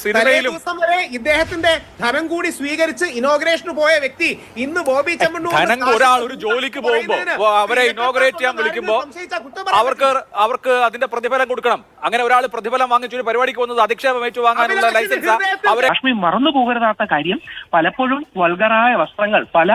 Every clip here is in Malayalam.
ദിവസം വരെ ഇദ്ദേഹത്തിന്റെ ധനം കൂടി സ്വീകരിച്ച് ഇനോഗ്രേഷന് പോയ വ്യക്തി ഇന്ന് ബോബി ചെമ്മണ്ണൂർ ധനം ഒരാൾ ഒരു ജോലിക്ക് പോകുമ്പോ അവരെ ഇനോഗ്രേറ്റ് ചെയ്യാൻ വിളിക്കുമ്പോ അവർക്ക് അവർക്ക് അതിന്റെ പ്രതിഫലം കൊടുക്കണം. അങ്ങനെ ഒരാൾ പ്രതിഫലം വാങ്ങിച്ചു ഒരു പരിപാടിക്ക് വന്നത് അധിക്ഷേപം ഏറ്റു വാങ്ങാനുള്ള ലൈസൻസ് അവരെ ലക്ഷ്മി മറന്നു പോകരുതാത്ത കാര്യം പലപ്പോഴും വൾഗറായ വസ്ത്രങ്ങൾ പല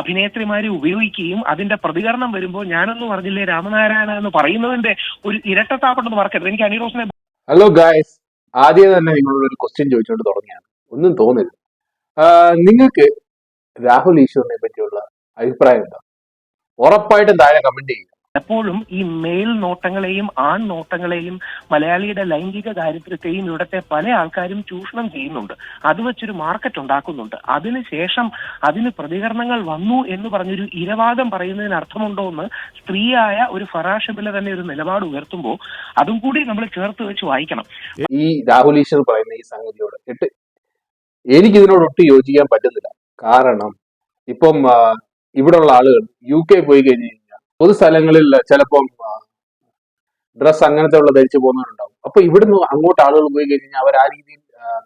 അഭിനേത്രിമാരെ ഉപയോഗിക്കുകയും അതിന്റെ പ്രതികരണം വരുമ്പോൾ ഞാനൊന്നും പറഞ്ഞില്ലേ രാമനാരായണ എന്ന് പറയുന്നതിന്റെ ഒരു ഇരട്ടത്താപ്പെന്ന് മറക്കരുത്. എനിക്ക് അനിറോസിനെ ഹലോ ഗായ്സ് ആദ്യം തന്നെ നിങ്ങളോട് ഒരു ക്വസ്റ്റ്യൻ ചോദിച്ചുകൊണ്ട് തുടങ്ങിയാണ് ഒന്നും തോന്നില്ല. നിങ്ങൾക്ക് രാഹുൽ ഈശ്വറിനെ പറ്റിയുള്ള അഭിപ്രായം എന്താ? ഉറപ്പായിട്ടും താഴെ കമന്റ് ചെയ്യുക. പലപ്പോഴും ഈ മേൽ നോട്ടങ്ങളെയും ആൺ നോട്ടങ്ങളെയും മലയാളിയുടെ ലൈംഗിക ദാരിദ്ര്യത്തെയും ഇവിടുത്തെ പല ആൾക്കാരും ചൂഷണം ചെയ്യുന്നുണ്ട്. അത് വെച്ചൊരു മാർക്കറ്റ് ഉണ്ടാക്കുന്നുണ്ട്. അതിനുശേഷം അതിന് പ്രതികരണങ്ങൾ വന്നു എന്ന് പറഞ്ഞൊരു ഇരവാദം പറയുന്നതിന് അർത്ഥമുണ്ടോ എന്ന് സ്ത്രീയായ ഒരു ഫറാഷബില തന്നെ ഒരു നിലപാട് ഉയർത്തുമ്പോൾ അതും കൂടി നമ്മൾ ചേർത്ത് വെച്ച് വായിക്കണം. ഈ രാഹുൽ ഈശ്വർ പറയുന്ന ഈ സംഗതിയോട് എട്ട് എനിക്ക് ഇതിനോട് ഒട്ടും യോജിക്കാൻ പറ്റുന്നില്ല. കാരണം ഇപ്പം ഇവിടെയുള്ള ആളുകൾ യു കെ പോയി കഴിഞ്ഞ് പൊതുസ്ഥലങ്ങളിൽ ചിലപ്പം ഡ്രസ് അങ്ങനത്തെ ഉള്ള ധരിച്ചു പോകുന്നവരുണ്ടാവും. അപ്പൊ ഇവിടുന്ന് അങ്ങോട്ട് ആളുകൾ പോയി കഴിഞ്ഞാൽ അവർ ആ രീതിയിൽ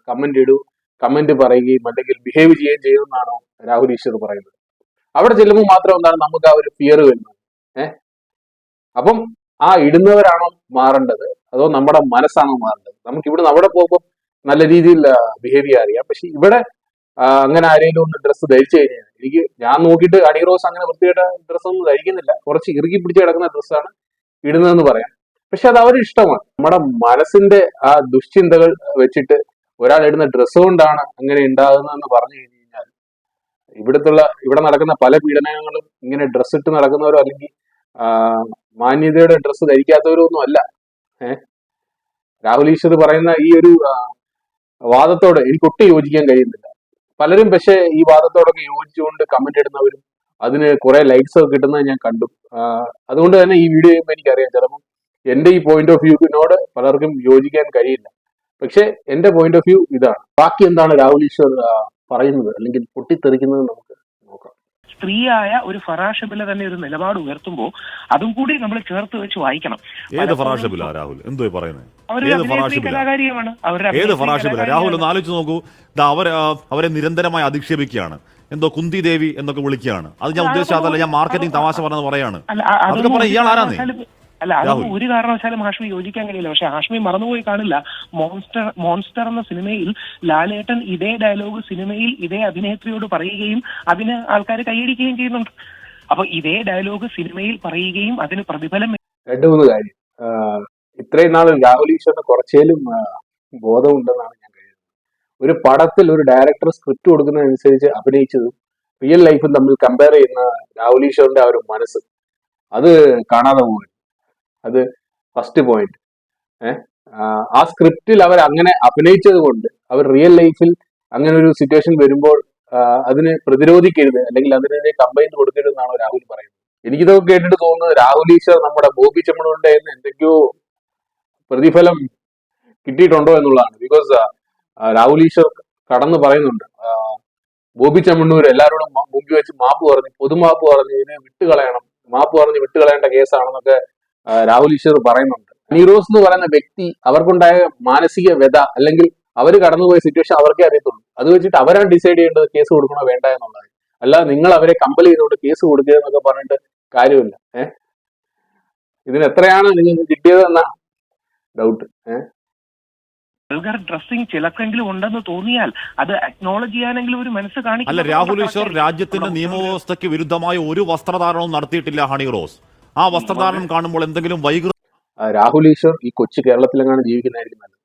കമന്റ് ഇടും കമന്റ് പറയുകയും അല്ലെങ്കിൽ ബിഹേവ് ചെയ്യുകയും ചെയ്യുമെന്നാണോ രാഹുൽ ഈശ്വർ പറയുന്നത്. അവിടെ ചെല്ലുമ്പോൾ മാത്രം എന്താണ് നമുക്ക് ആ ഒരു ഫിയർ വരുന്നത്. ഏഹ് അപ്പം ആ ഇടുന്നവരാണോ മാറേണ്ടത്? അതോ നമ്മുടെ മനസ്സാണോ മാറേണ്ടത്? നമുക്ക് ഇവിടുന്ന് അവിടെ പോകുമ്പോൾ നല്ല രീതിയിൽ ബിഹേവ് ചെയ്യാറിയാം പക്ഷെ ഇവിടെ അങ്ങനെ ആരെങ്കിലും ഒന്ന് ഡ്രസ്സ് ധരിച്ചു കഴിഞ്ഞാൽ എനിക്ക് ഞാൻ നോക്കിയിട്ട് അടി റോസ് അങ്ങനെ വൃത്തിയായിട്ട് ഡ്രസ്സ് ഒന്നും ധരിക്കുന്നില്ല. കുറച്ച് ഇറുകി പിടിച്ച് കിടക്കുന്ന ഡ്രസ്സാണ് ഇടുന്നതെന്ന് പറയാം. പക്ഷെ അത് അവരുടെ ഇഷ്ടമാണ്. നമ്മുടെ മനസ്സിന്റെ ആ ദുശ്ചിന്തകൾ വെച്ചിട്ട് ഒരാൾ ഇടുന്ന ഡ്രസ്സ് കൊണ്ടാണ് അങ്ങനെ ഉണ്ടാകുന്നതെന്ന് പറഞ്ഞു കഴിഞ്ഞു കഴിഞ്ഞാൽ ഇവിടുത്തുള്ള ഇവിടെ നടക്കുന്ന പല പീഡനങ്ങളും ഇങ്ങനെ ഡ്രസ്സ് ഇട്ട് നടക്കുന്നവരോ അല്ലെങ്കിൽ മാന്യതയുടെ ഡ്രസ്സ് ധരിക്കാത്തവരോ ഒന്നും അല്ല. ഏഹ് രാഹുൽ ഈശ്വർ പറയുന്ന ഈ ഒരു വാദത്തോട് എനിക്ക് ഒട്ടും യോജിക്കാൻ കഴിയുന്നില്ല. പലരും പക്ഷേ ഈ വാദത്തോടൊക്കെ യോജിച്ചുകൊണ്ട് കമന്റ് ഇടുന്നവരും അതിന് കുറെ ലൈക്സ് ഒക്കെ കിട്ടുന്നത് ഞാൻ കണ്ടു. അതുകൊണ്ട് തന്നെ ഈ വീഡിയോ ചെയ്യുമ്പോൾ എനിക്കറിയാം ചിലപ്പം എന്റെ ഈ പോയിന്റ് ഓഫ് വ്യൂവിനോട് പലർക്കും യോജിക്കാൻ കഴിയില്ല. പക്ഷെ എന്റെ പോയിന്റ് ഓഫ് വ്യൂ ഇതാണ്. ബാക്കി എന്താണ് രാഹുൽ ഈശ്വർ പറയുന്നത് അല്ലെങ്കിൽ പൊട്ടിത്തെറിക്കുന്നത് നമുക്ക് സ്ത്രീയായ ഒരു ഫറാഷബില തന്നെ ഒരു നിലപാട് ഉയർത്തുമ്പോൾ അതും കൂടി നമ്മൾ ചേർത്ത് വെച്ച് വായിക്കണം. ഏത് ഫറാഷബില രാഹുൽ? എന്തോ പറയുന്നത് കലാകാരിയുമാണ്. അവരുടെ ഏത് ഫറാഷബില രാഹുൽ ഒന്ന് ആലോചിച്ച് നോക്കൂ. അവരെ അവരെ നിരന്തരമായി അധിക്ഷേപിക്കുകയാണ്. എന്തോ കുന്തി ദേവി എന്നൊക്കെ വിളിക്കുകയാണ്. അത് ഞാൻ ഉദ്ദേശിച്ച അതല്ല ഞാൻ മാർക്കറ്റിംഗ് തമാശ പറഞ്ഞത് പറയാണ്. അതൊക്കെ പറയാം ഇയാൾ ആരാന്നേ? അല്ല അത്. ഒരു കാരണവശാലും ഹാഷ്മി യോജിക്കാൻ കഴിയില്ല. പക്ഷെ ഹാഷ്മി മറന്നുപോയി കാണില്ല. മോൺസ്റ്റർ മോൺസ്റ്റർ എന്ന സിനിമയിൽ ലാലേട്ടൻ ഇതേ ഡയലോഗ് സിനിമയിൽ ഇതേ അഭിനേത്രിയോട് പറയുകയും അതിന് ആൾക്കാർ കൈയടിക്കുകയും ചെയ്യുന്നുണ്ട്. അപ്പൊ ഇതേ ഡയലോഗ് സിനിമയിൽ പറയുകയും അതിന് പ്രതിഫലം രണ്ടു മൂന്ന് കാര്യം. ഇത്രയും നാൾ രാഹുൽ ഈശ്വറിന് കുറച്ചേലും ബോധമുണ്ടെന്നാണ് ഞാൻ കരുതുന്നത്. ഒരു പടത്തിൽ ഒരു ഡയറക്ടർ സ്ക്രിപ്റ്റ് കൊടുക്കുന്നതനുസരിച്ച് അഭിനയിച്ചതും റിയൽ ലൈഫും തമ്മിൽ കമ്പയർ ചെയ്യുന്ന രാഹുൽ ഈശ്വറിന്റെ ആ ഒരു മനസ്സ് അത് കാണാതെ പോകും അത് ഫസ്റ്റ് പോയിന്റ് ആ സ്ക്രിപ്റ്റിൽ അവർ അങ്ങനെ അഭിനയിച്ചത് കൊണ്ട് അവർ റിയൽ ലൈഫിൽ അങ്ങനെ ഒരു സിറ്റുവേഷൻ വരുമ്പോൾ അതിനെ പ്രതിരോധിക്കരുത് അല്ലെങ്കിൽ അതിനെതിരെ കമ്പൈൻ കൊടുക്കരുത് എന്നാണ് രാഹുൽ പറയുന്നത്. എനിക്കിതൊക്കെ കേട്ടിട്ട് തോന്നുന്നത് രാഹുൽ ഈശ്വർ നമ്മുടെ ബോബി എന്ന് എന്തൊക്കെയോ പ്രതിഫലം കിട്ടിയിട്ടുണ്ടോ എന്നുള്ളതാണ്. ബിക്കോസ് രാഹുൽ ഈശ്വർ കടന്ന് പറയുന്നുണ്ട്. ബോബി ചെമ്മണ്ണൂർ എല്ലാവരോടും മുമ്പ് വെച്ച് മാപ്പ് പറഞ്ഞു പൊതുമാപ്പ് പറഞ്ഞ് ഇതിനെ വിട്ടുകളയണം മാപ്പ് പറഞ്ഞ് വിട്ടുകളയേണ്ട കേസാണെന്നൊക്കെ രാഹുൽ ഈശ്വർ പറയുന്നുണ്ട്. നീറോസ് എന്ന് പറയുന്ന വ്യക്തി അവർക്കുണ്ടായ മാനസിക വ്യത അല്ലെങ്കിൽ അവർ കടന്നുപോയ സിറ്റുവേഷൻ അവർക്കേ അറിയത്തുള്ളൂ. അത് വെച്ചിട്ട് അവരാണ് ഡിസൈഡ് ചെയ്യേണ്ടത് കേസ് കൊടുക്കണോ വേണ്ട എന്നുള്ളത്. അല്ലാതെ നിങ്ങൾ അവരെ കമ്പൽ ചെയ്തുകൊണ്ട് കേസ് കൊടുക്കുക എന്നൊക്കെ പറഞ്ഞിട്ട് കാര്യമില്ല. ഏഹ് ഇതിന് എത്രയാണ് നിങ്ങൾക്ക് കിട്ടിയത് എന്ന ഡൗട്ട് ഏഹ് ഡ്രസ്സിംഗ് ചിലക്കെങ്കിലും ഉണ്ടെന്ന് തോന്നിയാൽ അത് അക്നോളജ് ചെയ്യാനെങ്കിലും ഒരു മനസ്സ് കാണിക്കണം അല്ല രാഹുൽ ഈശ്വർ രാജ്യത്തിന്റെ നിയമവ്യവസ്ഥയ്ക്ക് വിരുദ്ധമായ ഒരു വസ്ത്രധാരണവും നടത്തിയിട്ടില്ല ഹണി റോസ്. ആ വസ്ത്രധാരണം കാണുമ്പോൾ എന്തെങ്കിലും വൈകൃത രാഹുൽ ഈശ്വർ ഈ കൊച്ചു കേരളത്തിലെങ്ങാണ് ജീവിക്കുന്നതായിരിക്കും നല്ലത്.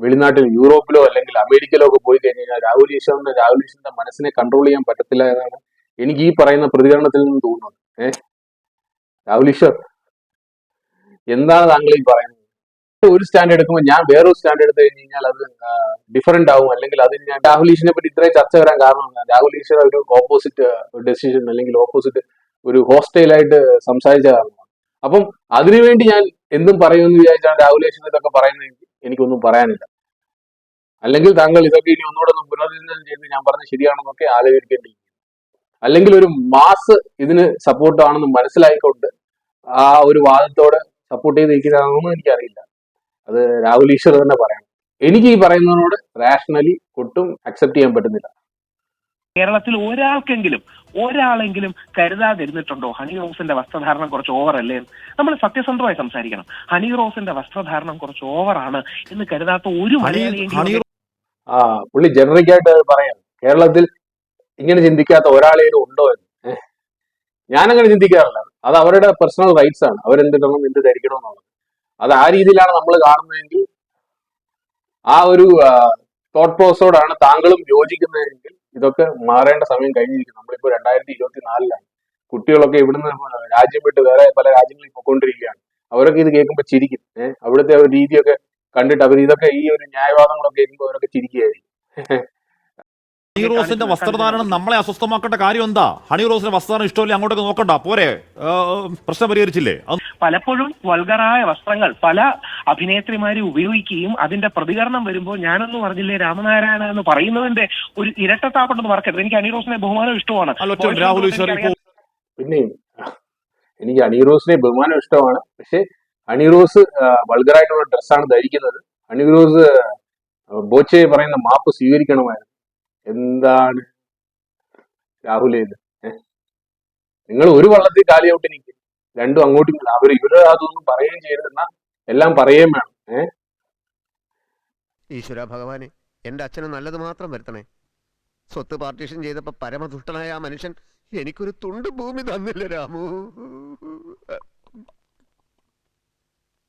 വെളിനാട്ടിൽ യൂറോപ്പിലോ അല്ലെങ്കിൽ അമേരിക്കയിലോ ഒക്കെ പോയി കഴിഞ്ഞ് കഴിഞ്ഞാൽ രാഹുൽ ഈശ്വറിന്റെ രാഹുൽ ഈശ്വറിന്റെ മനസ്സിനെ കൺട്രോൾ ചെയ്യാൻ പറ്റത്തില്ല എന്നാണ് എനിക്ക് ഈ പറയുന്ന പ്രതികരണത്തിൽ നിന്ന് തോന്നുന്നത്. ഏഹ് രാഹുൽ ഈശ്വർ എന്താണ് താങ്കൾ ഈ പറയുന്നത്? ഒരു സ്റ്റാൻഡ് എടുക്കുമ്പോൾ ഞാൻ വേറൊരു സ്റ്റാൻഡ് എടുത്തു കഴിഞ്ഞ് കഴിഞ്ഞാൽ അത് ഡിഫറെന്റ് ആവും. അല്ലെങ്കിൽ അത് ഞാൻ രാഹുൽ ഈശ്വറിനെ പറ്റി ഇത്രയും ചർച്ച വരാൻ കാരണം? രാഹുൽ ഈശ്വർ ഒരു ഓപ്പോസിറ്റ് ഡെസിഷൻ അല്ലെങ്കിൽ ഓപ്പോസിറ്റ് ഒരു ഹോസ്റ്റൈലായിട്ട് സംസാരിച്ച കാരണമാണ് അപ്പം അതിനുവേണ്ടി ഞാൻ എന്തും പറയുമെന്ന് വിചാരിച്ചാണ് ഈശ്വർ ഇതൊക്കെ പറയുന്നത് എനിക്കൊന്നും പറയാനില്ല. അല്ലെങ്കിൽ താങ്കൾ ഇതൊക്കെ ഇനി ഒന്നുകൂടെ ഒന്ന് പുനർനിന്ദനം ചെയ്ത് ഞാൻ പറഞ്ഞ ശരിയാണെന്നൊക്കെ ആലോചിക്കേണ്ടി അല്ലെങ്കിൽ ഒരു മാസ് ഇതിന് സപ്പോർട്ട് ആണെന്ന് മനസ്സിലായിക്കൊണ്ട് ആ ഒരു വാദത്തോട് സപ്പോർട്ട് ചെയ്ത് നിൽക്കുന്നതാണെന്ന് എനിക്കറിയില്ല. അത് രാഹുൽ ഈശ്വർ തന്നെ പറയണം. എനിക്ക് ഈ പറയുന്നതിനോട് റാഷണലി ഒട്ടും അക്സെപ്റ്റ് ചെയ്യാൻ പറ്റുന്നില്ല. കേരളത്തിൽ ഒരാൾക്കെങ്കിലും ഒരാളെങ്കിലും കരുതാതിരുന്നിട്ടുണ്ടോ? ഹണി റോസിന്റെ വസ്ത്രധാരണം കുറച്ച് ഓവർ അല്ലേ നമ്മൾ സത്യസന്ധമായി സംസാരിക്കണം. ഹണി റോസിന്റെ വസ്ത്രധാരണം കുറച്ച് ഓവറാണ് എന്ന് കരുതാത്ത ഒരു മലയാളിയെങ്കിലും ആ പുള്ളി ജനറിക്കായിട്ട് പറയാം. കേരളത്തിൽ ഇങ്ങനെ ചിന്തിക്കാത്ത ഒരാളേലും ഉണ്ടോ എന്ന്. ഞാനങ്ങനെ ചിന്തിക്കാറില്ല. അത് അവരുടെ പേഴ്സണൽ റൈറ്റ്സ് ആണ്. അവരെന്തിടണം എന്ത് ധരിക്കണം എന്നുള്ളത്. അത് ആ രീതിയിലാണ് നമ്മൾ കാണുന്നതെങ്കിൽ ആ ഒരു തോട്ട് പ്രോസോടാണ് താങ്കളും യോജിക്കുന്നതെങ്കിൽ ഇതൊക്കെ മാറേണ്ട സമയം കഴിഞ്ഞിരിക്കുന്നു. നമ്മളിപ്പോ രണ്ടായിരത്തി ഇരുപത്തി നാലിലാണ് കുട്ടികളൊക്കെ ഇവിടുന്ന് രാജ്യം വിട്ട് വേറെ പല രാജ്യങ്ങളിൽ പോയിക്കൊണ്ടിരിക്കുകയാണ്. അവരൊക്കെ ഇത് കേൾക്കുമ്പോൾ ചിരിക്കും. ഏഹ് അവിടുത്തെ ഒരു രീതിയൊക്കെ കണ്ടിട്ട് അവർ ഇതൊക്കെ ഈ ഒരു ന്യായവാദങ്ങളൊക്കെ കേൾക്കുമ്പോൾ അവരൊക്കെ ചിരിക്കുകയായിരിക്കും. ഹണി റോസിന്റെ വസ്ത്രധാരണം നമ്മളെ അസ്വസ്ഥമാക്കേണ്ട കാര്യം എന്താ? ഹണി റോസിന്റെ വസ്ത്രധാരണം ഇഷ്ടമില്ല? അങ്ങോട്ടൊക്കെ നോക്കണ്ട. പോരെ. പ്രശ്നം പരിഹരിച്ചില്ലേ? പലപ്പോഴും വൾഗറായ വസ്ത്രങ്ങൾ പല അഭിനേത്രിമാരും ഉപയോഗിക്കുകയും അതിന്റെ പ്രതികരണം വരുമ്പോൾ ഞാനൊന്നും പറഞ്ഞില്ലേ രാമനാരായണ എന്ന് പറയുന്നതിന്റെ ഒരു ഇരട്ടത്താപ്പുണ്ടെന്ന് മറക്കരുത്. എനിക്ക് ഹണി റോസിനെ ബഹുമാനം ഇഷ്ടമാണ്. രാഹുൽ പിന്നെ എനിക്ക് അണിറോസിനെ ബഹുമാനം ഇഷ്ടമാണ്. പക്ഷെ അണിറോസ് വൾഗറായിട്ടുള്ള ഡ്രസ്സാണ് ധരിക്കുന്നത്. അണിറോസ് ബോച്ചെ പറയുന്ന മാപ്പ് സ്വീകരിക്കണമായിരുന്നു. എന്താണ്? രാഹുലേ ഇത്. നിങ്ങൾ ഒരു വള്ളത്തിൽ കാലി ഔട്ട് നിൽക്കും രണ്ടും അങ്ങോട്ടും. അവർ ഇവർ അതൊന്നും പറയുകയും ചെയ്തിരുന്ന എല്ലാം പറയുകയും വേണം. ഈശ്വര ഭഗവാനെ എന്റെ അച്ഛന് നല്ലത് മാത്രം വരുത്തണേ. സ്വത്ത് പാർട്ടീഷൻ ചെയ്തപ്പോ പരമദുഷ്ടനായ ആ മനുഷ്യൻ എനിക്കൊരു തുണ്ട് ഭൂമി തന്നില്ല രാമു.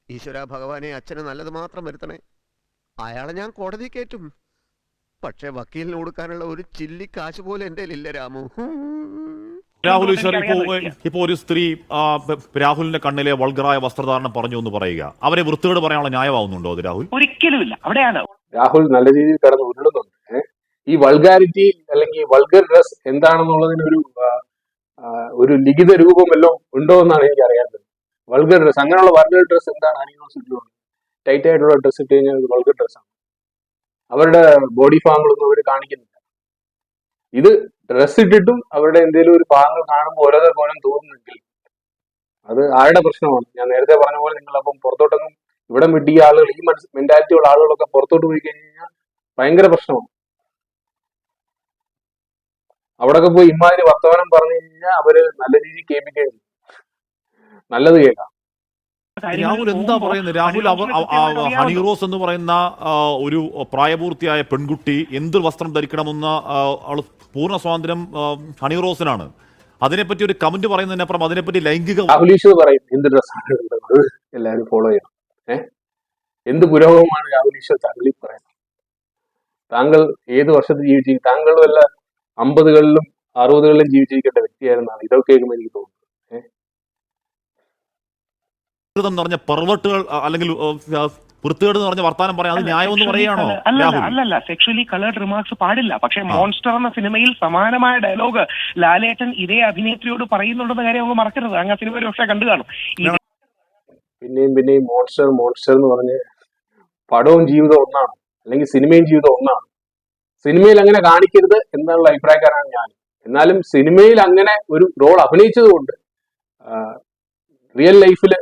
ഈശ്വര ഭഗവാനെ അച്ഛന് നല്ലത് മാത്രം വരുത്തണേ. അയാളെ ഞാൻ കോടതി കയറ്റും. പക്ഷെ വക്കീലിന് കൊടുക്കാനുള്ള ഒരു ചില്ലി കാശ് പോലെ എന്റെ ഇല്ല രാമു. രാഹുൽ ഈശ്വർ ഇപ്പോ ഒരു സ്ത്രീ ആ, രാഹുലിന്റെ കണ്ണിലെ വൾഗറായ വസ്ത്രധാരണം പറഞ്ഞു എന്ന് പറയുക. അവരെ വൃത്തികേട് പറയാനുള്ള ന്യായമാവുന്നുണ്ടോ അത് രാഹുൽ? ഒരിക്കലുമില്ല. അവിടെയാണ്. രാഹുൽ നല്ല രീതിയിൽ കടന്ന് ഉരുളുന്നുണ്ട്. ഈ വൾഗാരിറ്റി അല്ലെങ്കിൽ വൾഗർ ഡ്രസ് എന്താണെന്നുള്ളതിന് ഒരു ആ, ആ, ഒരു ലിഖിത രൂപം വല്ലതും ഉണ്ടോ എന്നാണ് എനിക്ക് അറിയാത്തത്. വൾഗർ ഡ്രസ് അങ്ങനെയുള്ള വൾഗർ ഡ്രസ് എന്താണ്? അനിയോസിറ്റിലുള്ളത് ടൈറ്റ് ആയിട്ടുള്ള ഡ്രസ് ഇട്ട് കഴിഞ്ഞാൽ വൾഗർ ഡ്രസ്സാണ് അവരുടെ ബോഡി ഭാഗങ്ങളൊന്നും അവർ കാണിക്കുന്നില്ല. ഇത് ഡ്രസ് ഇട്ടിട്ടും അവരുടെ എന്തെങ്കിലും ഒരു ഭാഗങ്ങൾ കാണുമ്പോൾ ഓരോ പോലും തോന്നുന്നെങ്കിൽ അത് ആരുടെ പ്രശ്നമാണ്? ഞാൻ നേരത്തെ പറഞ്ഞ പോലെ നിങ്ങൾ അപ്പം പുറത്തോട്ടൊന്നും ഇവിടെ വിട്ട് ഈ ആളുകൾ ഈ മെന്റാലിറ്റി ഉള്ള ആളുകളൊക്കെ പുറത്തോട്ട് പോയി കഴിഞ്ഞാൽ ഭയങ്കര പ്രശ്നമാണ്. അവിടെയൊക്കെ പോയി ഇമാതിരി വർത്തമാനം പറഞ്ഞു കഴിഞ്ഞാൽ അവർ നല്ല രീതിയിൽ കേൾപ്പിക്കുകയും നല്ലത് കേൾക്കാം. രാഹുൽ എന്താ പറയുന്നത്? രാഹുൽ അവർ അവ- ഹണി റോസ് എന്ന് പറയുന്ന ഒരു പ്രായപൂർത്തിയായ പെൺകുട്ടി എന്ത് വസ്ത്രം ധരിക്കണമെന്ന അവൾ പൂർണ സ്വാതന്ത്ര്യം ഹണി റോസിനാണ്. അതിനെപ്പറ്റി ഒരു കമന്റ് പറയുന്നതിനപ്പുറം അതിനെപ്പറ്റി ലൈംഗിക പറയും എന്ത് ഡ്രസ്സാണ് എല്ലാവരും ഫോളോ ചെയ്യണം. ഏഹ് എന്ത് പുരോഗമനമാണ് രാഹുൽ ഈശ്വർ താങ്കൾ ഈ പറയുന്നത്? താങ്കൾ ഏത് വർഷത്തിൽ ജീവിച്ചിരിക്കും താങ്കൾ വല്ല അമ്പതുകളിലും അറുപതുകളിലും ജീവിച്ചിരിക്കേണ്ട വ്യക്തിയായിരുന്നാണ്. ഇതൊക്കെ കേൾക്കുമ്പോൾ എനിക്ക് തോന്നുന്നത് വൃത്തികേട് പറഞ്ഞ പെർവട്ടുകൾ അല്ലെങ്കിൽ വൃത്തികേട് എന്ന് പറഞ്ഞ വർത്താനം പറയാം അത് ന്യായമെന്ന് പറയുകയാണോ? അല്ലല്ല അല്ല അല്ലല്ല സെക്ഷലി കളേർഡ് റിമാർക്സ് പാടില്ല. പക്ഷേ മോൺസ്റ്റർ എന്ന സിനിമയിൽ സമാനമായ ഡയലോഗ് ലാലേട്ടൻ ഇതേ അഭിനേത്രിയോട് പറയുന്നുണ്ടെന്ന കാര്യം നമുക്ക് മറക്കരുത്. അങ്ങ് ആ സിനിമ ഒരു പക്ഷേ കണ്ടു കാണും. പിന്നെയും പിന്നെയും മോൺസ്റ്റർ മോൺസ്റ്റർ എന്ന് പറഞ്ഞ് പടവും ജീവിതം ഒന്നാണ്. അല്ലെങ്കിൽ സിനിമയും ജീവിതം ഒന്നാണ്. സിനിമയിൽ അങ്ങനെ കാണിക്കരുത് എന്നുള്ള അഭിപ്രായക്കാരാണ് ഞാൻ. എന്നാലും സിനിമയിൽ അങ്ങനെ ഒരു റോൾ അഭിനയിച്ചത് കൊണ്ട് റിയൽ ലൈഫിൽ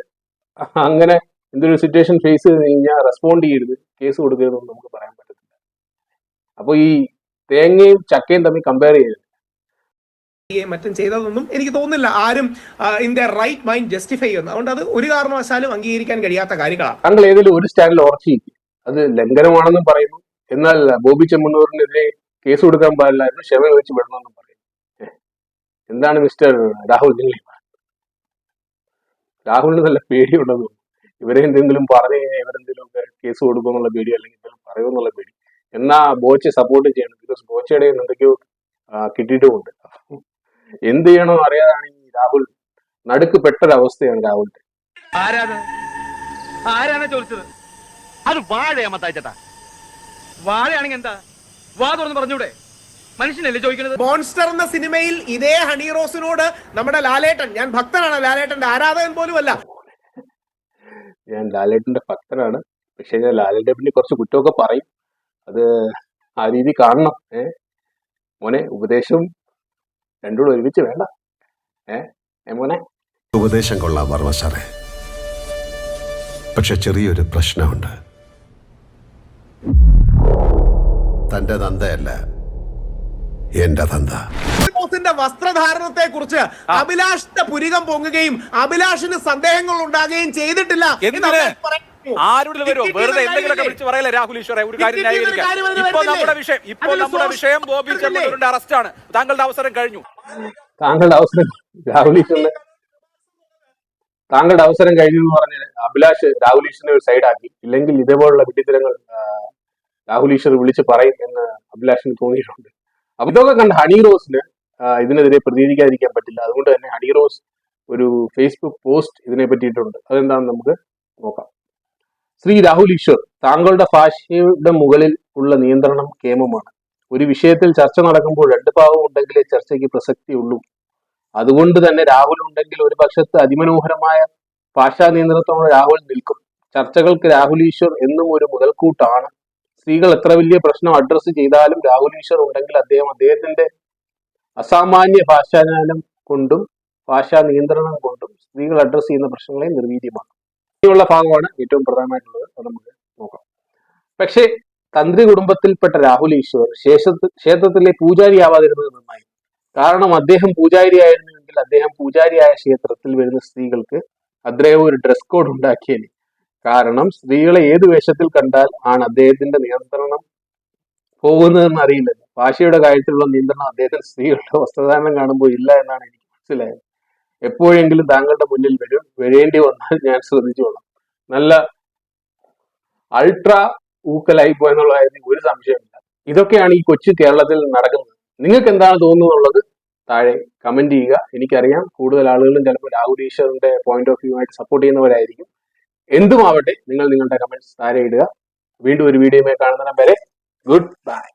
അങ്ങനെ എന്തൊരു സിറ്റുവേഷൻ ഫേസ് ചെയ്ത് കഴിഞ്ഞാൽ റെസ്പോണ്ട് ചെയ്യരുത്. കേസ് കൊടുക്കരുതെന്ന് നമുക്ക് പറയാൻ പറ്റത്തില്ല. അപ്പോൾ ഈ തേങ്ങയും ചക്കയും തമ്മിൽ കമ്പയർ ചെയ്യരുത്. മറ്റും ചെയ്തതൊന്നും എനിക്ക് തോന്നുന്നില്ല. ആരും in the right mind justify ചെയ്യുന്നു. അതുകൊണ്ട് അത് ഒരു കാരണവശാലും അംഗീകരിക്കാൻ കഴിയാത്ത കാര്യങ്ങളാണ്. താങ്കൾ ഏതെങ്കിലും ഒരു സ്റ്റാൻഡിൽ ഉറച്ചിരിക്കും അത് ലംഘനമാണെന്നും പറയുന്നു. എന്നാൽ ബോബി ചെമ്മണ്ണൂരിനെതിരെ കേസ് കൊടുക്കാൻ പാടില്ലായിരുന്നു ക്ഷമ വെച്ച് വിടണമെന്നും പറയുന്നു. എന്താണ് മിസ്റ്റർ രാഹുൽ? നിങ്ങൾ? രാഹുലിന് നല്ല പേടിയുണ്ടെന്ന്. ഇവരെ എന്തെങ്കിലും പറഞ്ഞു കഴിഞ്ഞാൽ ഇവരെന്തെങ്കിലും കേസ് കൊടുക്കുമെന്നുള്ള പേടി അല്ലെങ്കിൽ എന്തെങ്കിലും പറയുമെന്നുള്ള പേടി. എന്നാ ബോച്ചെ സപ്പോർട്ട് ചെയ്യണം. ബിക്കോസ് ബോച്ചയുടെ എന്തൊക്കെയോ കിട്ടിയിട്ടുമുണ്ട്. എന്ത് ചെയ്യണമെന്ന് അറിയാതാണ് ഈ രാഹുൽ. നടുക്ക് പെട്ടൊരവസ്ഥയാണ് രാഹുലിന്റെ ആരാണ്? ചോദിച്ചത്? അത് വാഴയാ മത്തായിച്ചേട്ടാ വാഴയാണെങ്കിൽ എന്താ? വാ തുറന്ന് പറഞ്ഞൂടെ. മനുഷ്യനല്ലേ ചോദിക്കുന്നത്? മോൺസ്റ്റർ എന്ന സിനിമയിൽ ഇതേ ഹണി റോസിനോട് നമ്മുടെ ലാലേട്ടൻ ഞാൻ ഭക്തനാണ് ലാലേട്ടന്റെ ആരാധകൻ പോലുമല്ല. ഞാൻ ലാലേട്ടന്റെ ഭക്തനാണ്. പക്ഷെ ഞാൻ ലാലേട്ടനെ പിന്നെ കുറച്ച് കുറ്റമൊക്കെ പറയും. അത് ആ രീതി കാണണം. ഏ? മോനെ ഉപദേശവും രണ്ടുകൂടെ ഒരുമിച്ച് വേണ്ട. ഏ? ഏ മോനെ? ഉപദേശം കൊള്ളാം വർമ്മ സാറേ. പക്ഷെ ചെറിയൊരു പ്രശ്നമുണ്ട്. തന്റെ തന്തയല്ല എന്റെ തന്ത. ഹണിറോസിന്റെ വസ്ത്രധാരണത്തെ കുറിച്ച് അഭിലാഷിന്റെ പുരികം പൊങ്ങുകയും അഭിലാഷിന് സന്ദേഹങ്ങൾ ഉണ്ടാകുകയും ചെയ്തിട്ടില്ല എന്ന് എന്തിന് പറയുന്നു. ആരുടെ വരുമോ വെറുതെ എന്തെങ്കിലുമൊക്കെ? വിളിച്ച് പറയല്ലേ രാഹുൽ ഈശ്വറെ? ഒരു കാര്യം ന്യായീകരിക്കാം. ഇപ്പൊ നമ്മുടെ വിഷയം ഇപ്പൊ നമ്മുടെ വിഷയം ബോബി അറസ്റ്റ് അറസ്റ്റാണ്. താങ്കളുടെ അവസരം കഴിഞ്ഞു. താങ്കളുടെ അവസരം രാഹുൽ ഈശ്വറിന് താങ്കളുടെ അവസരം കഴിഞ്ഞു എന്ന് പറഞ്ഞ് അഭിലാഷ് രാഹുൽ ഈശ്വറിനെ ഒരു സൈഡാക്കി. ഇല്ലെങ്കിൽ ഇതേപോലുള്ള വിഡിത്തരങ്ങൾ രാഹുൽ ഈശ്വർ വിളിച്ച് പറയും എന്ന് അഭിലാഷിന് തോന്നിയിട്ടുണ്ട്. അപ്പൊ ഇതൊക്കെ കണ്ട് ഹണി റോസിന് ഇതിനെതിരെ പ്രതികരിക്കാതിരിക്കാൻ പറ്റില്ല. അതുകൊണ്ട് തന്നെ ഹണി റോസ് ഒരു ഫേസ്ബുക്ക് പോസ്റ്റ് ഇതിനെ പറ്റിയിട്ടുണ്ട്. അതെന്താണെന്ന് നമുക്ക് നോക്കാം. ശ്രീ രാഹുൽ ഈശ്വർ താങ്കളുടെ ഭാഷയുടെ മുകളിൽ ഉള്ള നിയന്ത്രണം കേമമാണ്. ഒരു വിഷയത്തിൽ ചർച്ച നടക്കുമ്പോൾ രണ്ട് ഭാഗം ഉണ്ടെങ്കിലേ ചർച്ചയ്ക്ക് പ്രസക്തി ഉള്ളൂ. അതുകൊണ്ട് തന്നെ രാഹുൽ ഉണ്ടെങ്കിൽ ഒരു പക്ഷത്ത് അതിമനോഹരമായ ഭാഷാ നിയന്ത്രണത്തോടെ രാഹുൽ നിൽക്കും. ചർച്ചകൾക്ക് രാഹുൽ ഈശ്വർ എന്നും ഒരു മുതൽക്കൂട്ടാണ്. സ്ത്രീകൾ എത്ര വലിയ പ്രശ്നം അഡ്രസ്സ് ചെയ്താലും രാഹുൽ ഈശ്വർ ഉണ്ടെങ്കിൽ അദ്ദേഹം അദ്ദേഹത്തിന്റെ അസാമാന്യ ഭാഷാജ്ഞാനം കൊണ്ടും ഭാഷാ നിയന്ത്രണം കൊണ്ടും സ്ത്രീകൾ അഡ്രസ്സ് ചെയ്യുന്ന പ്രശ്നങ്ങളെ നിർവീര്യമാക്കും. ഇനിയുള്ള ഭാഗമാണ് ഏറ്റവും പ്രധാനമായിട്ടുള്ളത്. അത് നമുക്ക് നോക്കാം. പക്ഷേ തന്ത്രി കുടുംബത്തിൽപ്പെട്ട രാഹുൽ ഈശ്വർ ശേഷത്ത് ക്ഷേത്രത്തിലെ പൂജാരിയാവാതിരുന്നത് നന്നായി. കാരണം അദ്ദേഹം പൂജാരിയായിരുന്നുവെങ്കിൽ അദ്ദേഹം പൂജാരിയായ ക്ഷേത്രത്തിൽ വരുന്ന സ്ത്രീകൾക്ക് അദ്ദേഹം ഒരു ഡ്രസ് കോഡ് ഉണ്ടാക്കിയേനെ കാരണം സ്ത്രീകളെ ഏത് വേഷത്തിൽ കണ്ടാൽ ആണ് അദ്ദേഹത്തിന്റെ നിയന്ത്രണം പോകുന്നതെന്ന് അറിയില്ല ഭാഷയുടെ കാര്യത്തിലുള്ള നിയന്ത്രണം അദ്ദേഹത്തിന് സ്ത്രീകളുടെ വസ്ത്രധാരണം കാണുമ്പോൾ ഇല്ല എന്നാണ് എനിക്ക് മനസ്സിലായത്. എപ്പോഴെങ്കിലും താങ്കളുടെ മുന്നിൽ വരും വരേണ്ടി വന്നാൽ ഞാൻ ശ്രദ്ധിച്ചോളാം. നല്ല അൾട്രാ ഊക്കലായി പോയെന്നുള്ള കാര്യത്തിൽ ഒരു സംശയമില്ല ഇതൊക്കെയാണ് ഈ കൊച്ചു കേരളത്തിൽ നടക്കുന്നത്. നിങ്ങൾക്ക് എന്താണ് തോന്നുന്നുള്ളത്? താഴെ കമന്റ് ചെയ്യുക. എനിക്കറിയാം കൂടുതൽ ആളുകളും ചിലപ്പോൾ രാഹുൽ ഈശ്വറിന്റെ പോയിന്റ് ഓഫ് വ്യൂ ആയിട്ട് സപ്പോർട്ട് ചെയ്യുന്നവരായിരിക്കും. എന്തുമാവട്ടെ നിങ്ങൾ നിങ്ങളുടെ കമന്റ്സ് താഴെ ഇടുക. വീണ്ടും ഒരു വീഡിയോയുമായി കാണുന്ന വരെ ഗുഡ് ബൈ